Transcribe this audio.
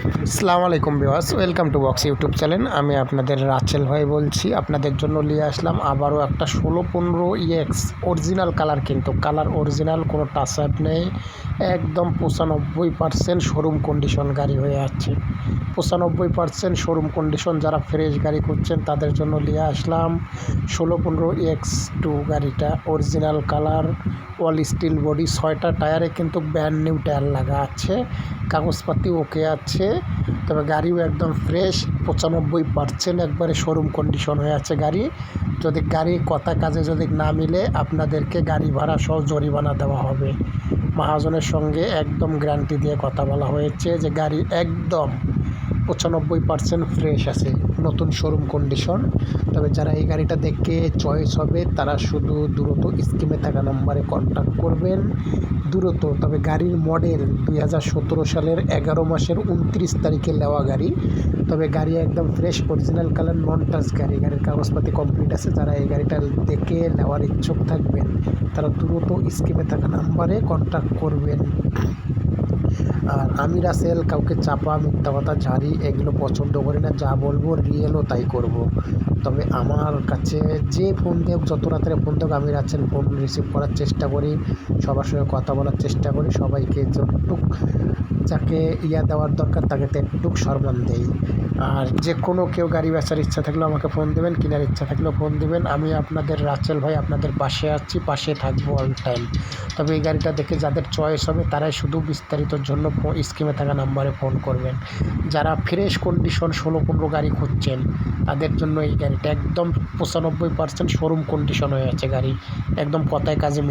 আসসালামু আলাইকুম বিওয়াস welcome to box YouTube channel. আমি আপনাদের রাচেল ভাই বলছি, আপনাদের জন্য নিয়ে আসলাম আবারও একটা ষোলো পনেরো ইএক্স অরিজিনাল কালার কিন্তু। কালার অরিজিনাল কোনো টাচ নেই, একদম পঁচানব্বই পার্সেন্ট শোরুম কন্ডিশন গাড়ি হয়ে আছে। পঁচানব্বই পার্সেন্ট শোরুম কন্ডিশন যারা ফ্রেশ গাড়ি করছেন তাদের জন্য নিয়ে আসলাম ষোলো পনেরো এক্স টু গাড়িটা। Original colour all steel body ছয়টা টায়ারে কিন্তু ব্যান্ড নিউ টায়ার লাগা আছে। কাগজপাতি ওকে আছে। তবে গাড়িও একদম ফ্রেশ পঁচানব্বই পার্সেন্ট একবারে শোরুম কন্ডিশন হয়ে আছে গাড়ি। যদি গাড়ি কথা কাজে যদি না মিলে, আপনাদেরকে গাড়ি ভাড়া সহ জরিমানা দেওয়া হবে। মহাজনের সঙ্গে একদম গ্যারান্টি দিয়ে কথা বলা হয়েছে যে গাড়ি একদম পঁচানব্বই পার্সেন্ট ফ্রেশ আছে, নতুন শোরুম কন্ডিশন তবে যারা এই গাড়িটা দেখে চয়েস হবে, তারা শুধু দ্রুত স্কিমে থাকা নম্বরে কন্ট্যাক্ট করবেন। দ্রুত, তবে গাড়ির মডেল দুই হাজার সতেরো সালের এগারো মাসের উনত্রিশ তারিখে নেওয়া গাড়ি। তবে গাড়ি একদম fresh original colour non touch গাড়ি। গাড়ির কাগজপাতি কমপ্লিট আছে, যারা এই গাড়িটা দেখে নেওয়ার ইচ্ছুক থাকবেন, তারা দ্রুত স্কিমে থাকা নাম্বারে কন্ট্যাক্ট করবেন। আর আমি রাসেল, কাউকে চাপা, মিথ্যা কথা, ঝাড়ি, এগুলো পছন্দ করি না, যা বলব রিয়েলও তাই করব। তবে আমার কাছে যে ফোন দেব যত রাত্রে ফোন দেব আমি রাসেল ফোন রিসিভ করার চেষ্টা করি, সবার সঙ্গে কথা বলার চেষ্টা করি, সবাইকে যতটুক যাকে ইয়া দেওয়ার দরকার তাকে তেটুক সম্মান দেই। আর যে কোনো কেউ গাড়ি বেচার ইচ্ছা থাকলেও আমাকে ফোন দেবেন, কেনার ইচ্ছা থাকলেও ফোন দেবেন। আমি আপনাদের রাচেল ভাই আপনাদের পাশে আছি, পাশে থাকব অল টাইম। তবে এই গাড়িটা দেখে যাদের চয়েস হবে তারাই শুধু বিস্তারিতর জন্য স্কিমে থাকা নাম্বারে ফোন করবেন। যারা ফ্রেশ কন্ডিশন ষোলো পনেরো গাড়ি খুঁজছেন, তাদের জন্য এই গাড়িটা একদম পঁচানব্বই পার্সেন্ট শোরুম কন্ডিশন হয়ে আছে গাড়ি। একদম কথায় কাজে মিল